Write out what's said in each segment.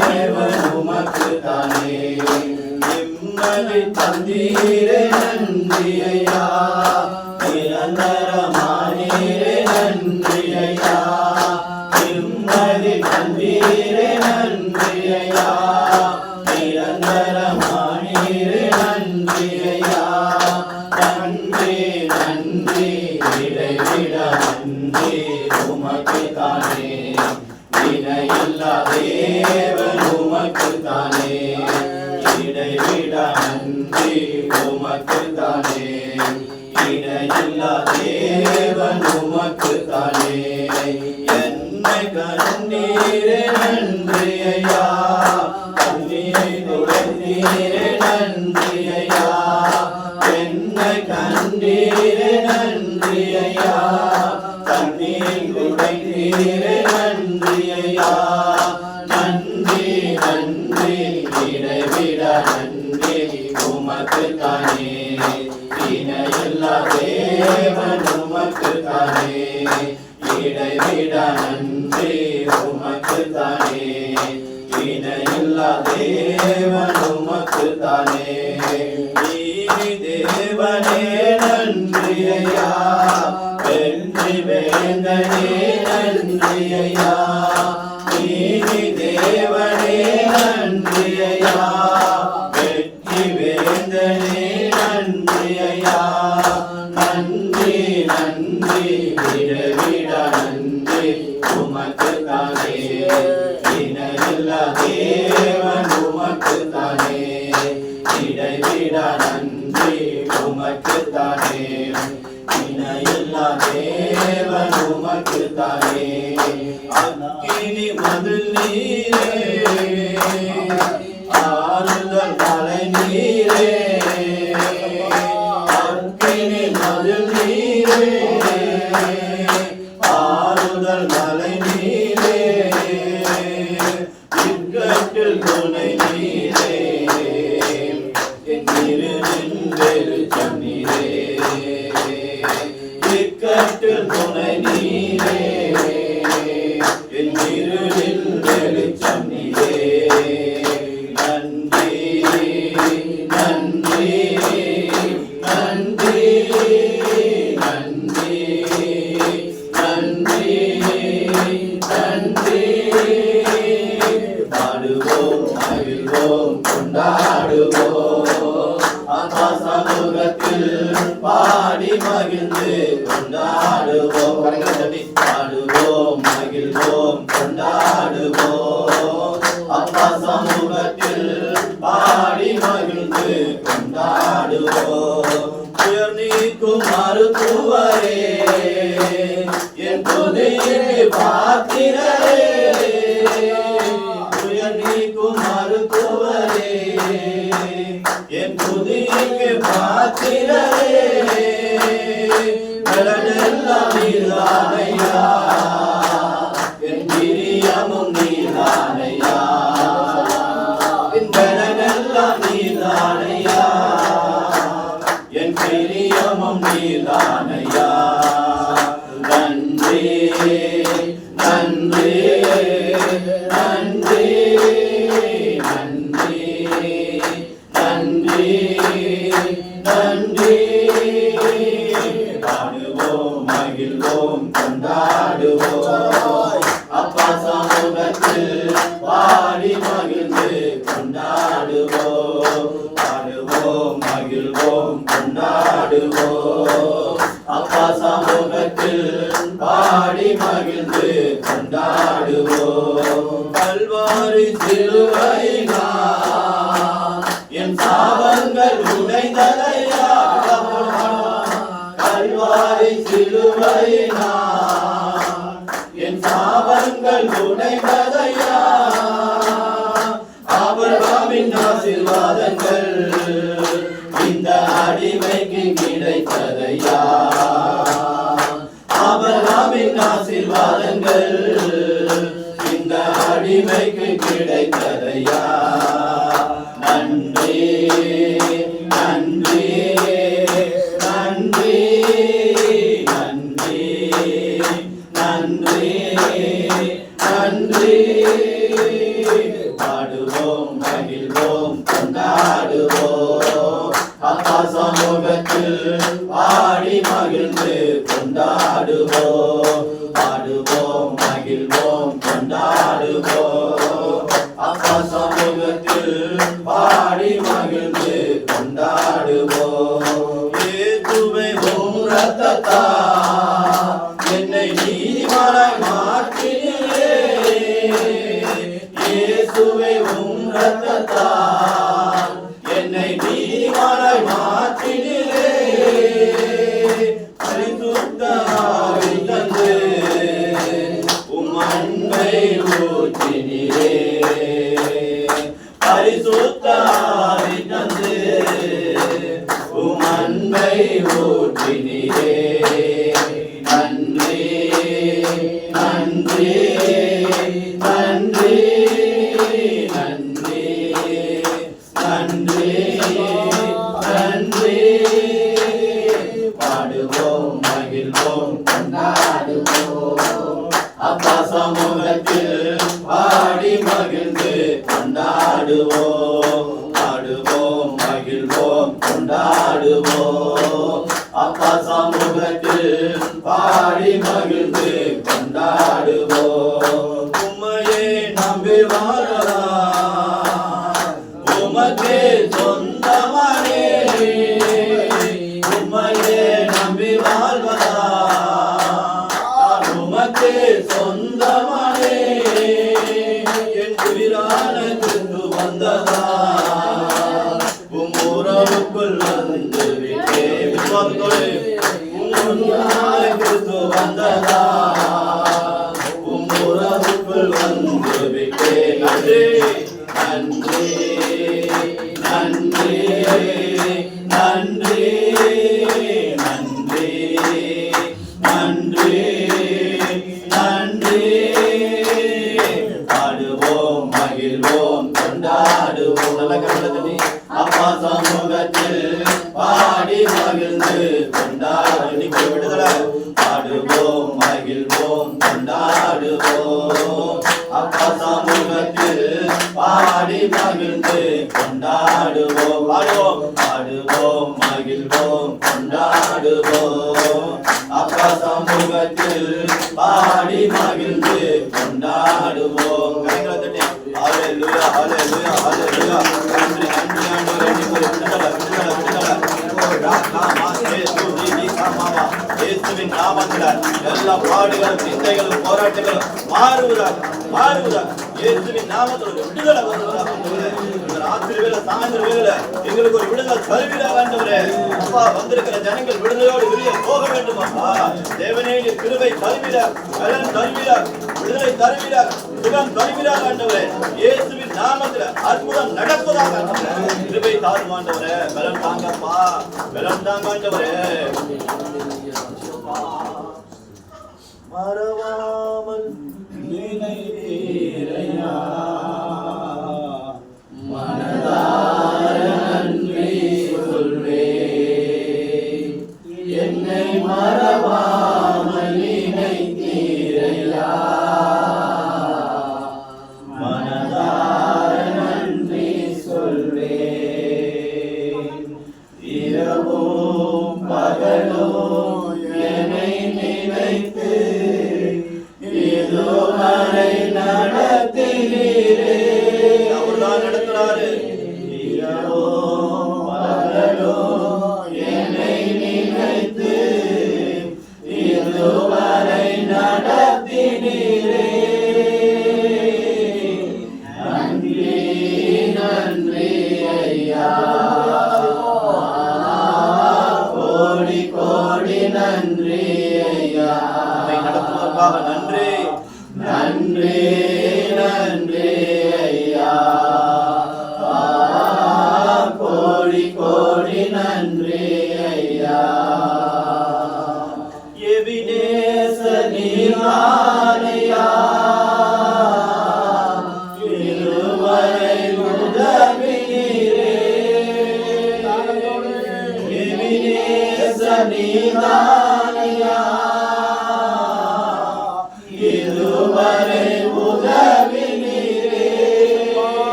தேவன் உமக்கு தானே. நிம்மதி தந்தீரே நன்றி ஐயா நிரந்தரமானீரே நன்றி ஐயா நிம்மதி தந்தீரே நன்றி ஐயா நிரந்தரமானீரே நன்றி ஐயா நன்றி நன்றி இடைவிட நன்றி உமக்கு தானே. தானே ஐயா உமக்கு அக்கினி மதில் நீரே. ஆறுதல் மலை நீரே. துணை நீரே. கொண்டாடுவோம் கரங்களை தட்டி பாடுவோம் மகிழ்வோம் கொண்டாடுவோம். அப்பா சமூகத்தில் பாடி மகிழ்ந்து கொண்டாடுவோம். உயர் நீக்கும் மருத்துவரே என் புதிய பாத்திரரே உயர் நீக்கும் மருத்துவரே என் புதிய பாத்திரரே கடலெல்லாம் நீர்தானையா என் பிரியமும் நீர்தானையா என் கடலெல்லாம் நீர்தானையா என் பிரியமும் நீதானையா நன்றி நன்றி நன்றி நன்றி நன்றி நன்றி சமூகத்தில் பாடி மகிழ்ந்து கொண்டாடுவோம். கல்வாரி சிலுவையினா என் சாபங்கள் உடைந்ததையா? கல்வாரி சிலுவையினா என் சாபங்கள் உடைந்ததையா? இந்த அடிமைக்கு கிடைத்ததையா? பாடி மகிழ்ந்து கொண்டாடுவோம் இயேசுவே ரத்தத்தா என்னை நீதிமானாய் மாற்றினீரே இயேசுவே உம் ரத்தத்தா என்னை நீதிமானாய் மாற்றினே பரிசுத்த தந்து உம் அன்பை ஊற்றினீரே கொண்டாடுவோம் பாடுவோம் மகிழ்வோம் கொண்டாடுவோம். அப்பா சமூகத்தில் பாடி மகிழ்ந்து கொண்டாடுவோம். வந்ததா உம் உறவுக்குள் வந்து விட்டே விசுவாசத்தோடு கிறிஸ்து வந்ததா உம் உறவுக்குள் வந்து விட்டே நன்றி நன்றி நன்றி நன்றி நன்றி நன்றி நன்றி பாடுவோம் மகிழ்வோம். கொண்டாடுவோம். நல்ல கண்டதனி அப்பா சமூகத்தில் பாடி மகிழ்ந்து கொண்டாடு விடுதலை பாடுவோம் மகிழ்வோம் கொண்டாடுவோம். அப்பா சமூகத்தில் பாடி மகிழ்ந்து கொண்டாடுவோம். பாடுவோம் பாடுவோம் மகிழ்வோம் கொண்டாடுவோம். அப்பா சமூகத்தில் பாடி மகிழ்ந்து கொண்டாடுவோம். கைகளை தட்டி. இயேசுவின் நாமத்தில் எல்லா பாடுகளும் சிந்தைகளும் போராட்டங்களும் மாறுவதாக மாறுவதாக இயேசுவின் நாமத்தில் விடுதலை வருவதாக இந்த ராத்திரி வேலை சாயந்தர வேலை எங்களுக்கு ஒரு விடுதலை தருவீராக வேண்டவரே அப்பா வந்திருக்கிற ஜனங்கள் விடுதலையோடு வெளியே போக வேண்டும் அப்பா தேவனே கிருவை கிருபை தருவீராக பலன் விடுதலை தருவீராக சுகம் தருவீராக ஆண்டவரே. இயேசுவின் நாமத்துல அற்புதம் நடப்பதாக ஆண்டவரே. கிருபை தாரும் ஆண்டவரே. பலன் தாங்கப்பா. பலம் தாங்க ஆண்டவரே. மறவாமல் நினைத்தீரையா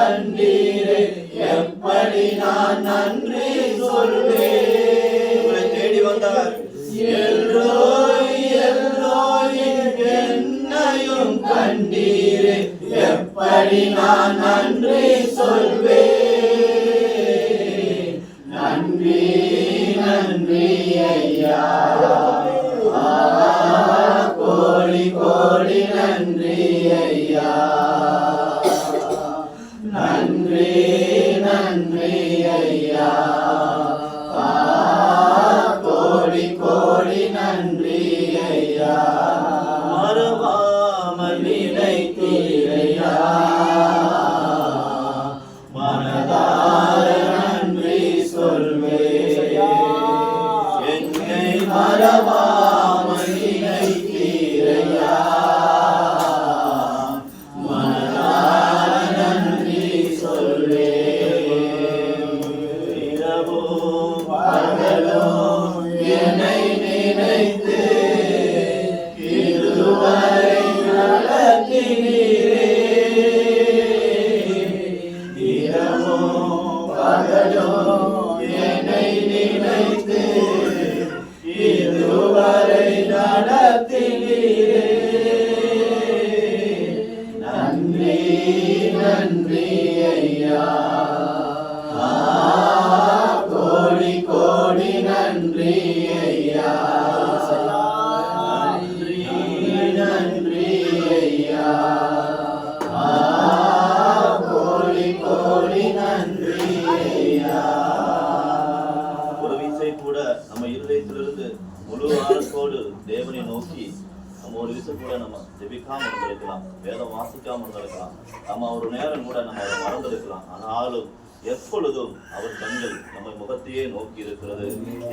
கண்டீரே எப்படி நான் நன்றி சொல்வேன்? தேடி வந்தார். என்னையும் கண்டீரே. எப்படி நான் நன்றி ஐயா நம்ம கூட நம்ம ஜெபிக்காம இருந்திருக்கலாம் வேதம் வாசிக்காம இருந்திருக்கலாம் நம்ம ஒரு நேரம் கூட நம்ம அதை மறந்திருக்கலாம். ஆனாலும் எப்பொழுதும் அவர் கண்கள் நம்ம முகத்தையே நோக்கி இருக்கிறது.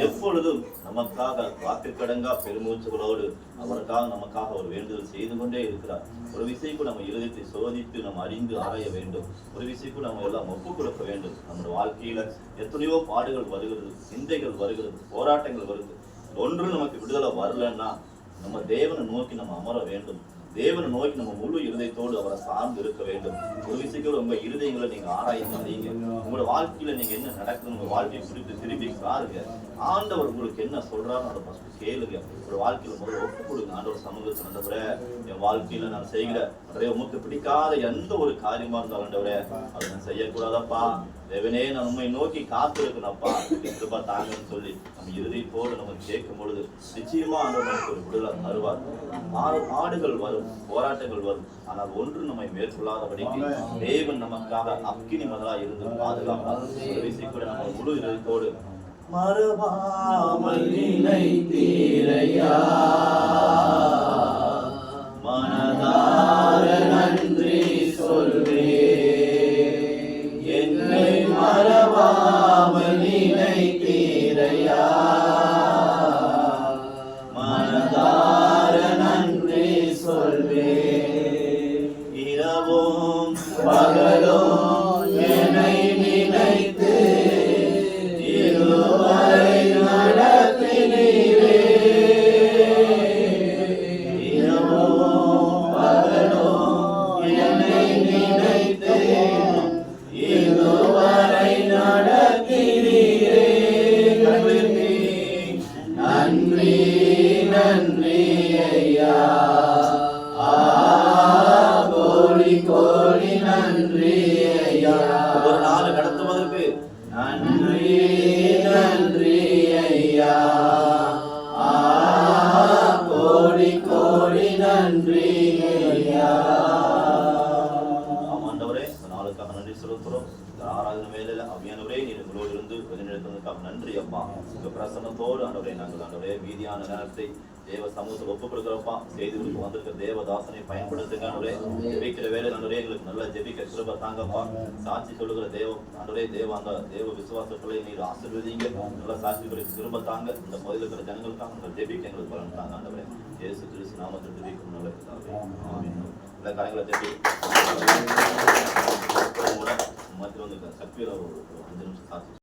எப்பொழுதும் நமக்காக வாக்குக்கடங்கா பெருமூச்சுகளோடு அவருக்காக நமக்காக ஒரு வேண்டுதல் செய்து கொண்டே இருக்கிறார். ஒரு விஷயக்கும் நம்ம இருதயத்தை சோதித்து நம்ம அறிந்து ஆராய வேண்டும். ஒரு விஷயக்கும் நம்ம எல்லாம் ஒப்பு கொடுக்க வேண்டும். நம்முடைய வாழ்க்கையில எத்தனையோ பாடுகள் வருகிறது சிந்தைகள் வருகிறது போராட்டங்கள் வருது. ஒன்று நமக்கு விடுதலை வரலன்னா நம்ம தேவனை நோக்கி நம்ம அமர வேண்டும். தேவனை நோக்கி நம்ம முழு இருதயத்தோடு அவரை சார்ந்து இருக்க வேண்டும். ஒரு விஷயத்தோடு உங்க இருதயங்களை நீங்க ஆராய்ந்து செய்யுங்க. உங்களோட வாழ்க்கையில நீங்க என்ன நடக்குது உங்க வாழ்க்கையை குறித்து திரும்பி பாருங்க. ஆண்டவர் உங்களுக்கு என்ன சொல்றாரு அதை ஃபர்ஸ்ட் கேளுங்க. ஒரு வாழ்க்கையில முதல்ல ஒப்பு கொடுங்க. ஆண்டவர் சமூகத்தில் ஆண்டவரே என் வாழ்க்கையில நான் செய்கிற அதே உமக்கு பிடிக்காத எந்த ஒரு காரியமா இருந்தாலும் ஆண்டவரே அதை நான் செய்யக்கூடாதப்பா. தேவனே நான் உண்மை நோக்கி காத்திருக்கணும்ப்பா கிருபா தாங்கன்னு சொல்லி நம்ம இறுதிப்போடு நம்ம கேட்கும் பொழுது நிச்சயமா ஆண்டவர் நமக்கு ஒரு விடுதலை தருவார். ஆறு ஆடுகள் வரும் போராட்டங்கள் வரும். ஆனால் ஒன்று நம்மை மேற்கொள்ளாதபடிக்கு தேவன் நமக்காக அக்கினி மதலா இருந்து பாதுகாப்பார். கூட நம்ம முழு இதயத்தோடு மறவாமல் நினைத்தீரையா? மனதார நன்றி. மறவாமல் வெளிநடத்துவதற்காக நன்றி அப்பா உங்க பிரசன்னத்தோடு ஆண்டவரே நாங்கள் ஆண்டவரே மீதியான நேரத்தை தேவ சமூகத்தில் ஒப்புக் கொடுக்கிறப்பா செய்திகளுக்கு வந்திருக்க தேவதாசனை பயன்படுத்துங்க ஆண்டவரே. ஜெபிக்கிற வேலை ஆண்டவரே எங்களுக்கு நல்லா ஜெபிக்க கிருப தாங்கப்பா. சாட்சி சொல்லுகிற தேவ ஆண்டவரே தேவ அந்த தேவ விசுவாசங்களை நீர் ஆசிர்வதிங்க. நல்ல சாட்சிகளுக்கு கிருப தாங்க. இந்த பகுதியில் இருக்கிற ஜனங்களுக்காக உங்கள் ஜெபிக்க எங்களுக்கு பலன் தாங்க ஆண்டவரே. இயேசு கிறிஸ்து நாமத்தில் ஜெபிக்கும் நல்ல இந்த காரியங்களை ஜெபி கூட மத்திய வந்து சக்தியில் ஒரு அஞ்சு நிமிஷம் சாட்சி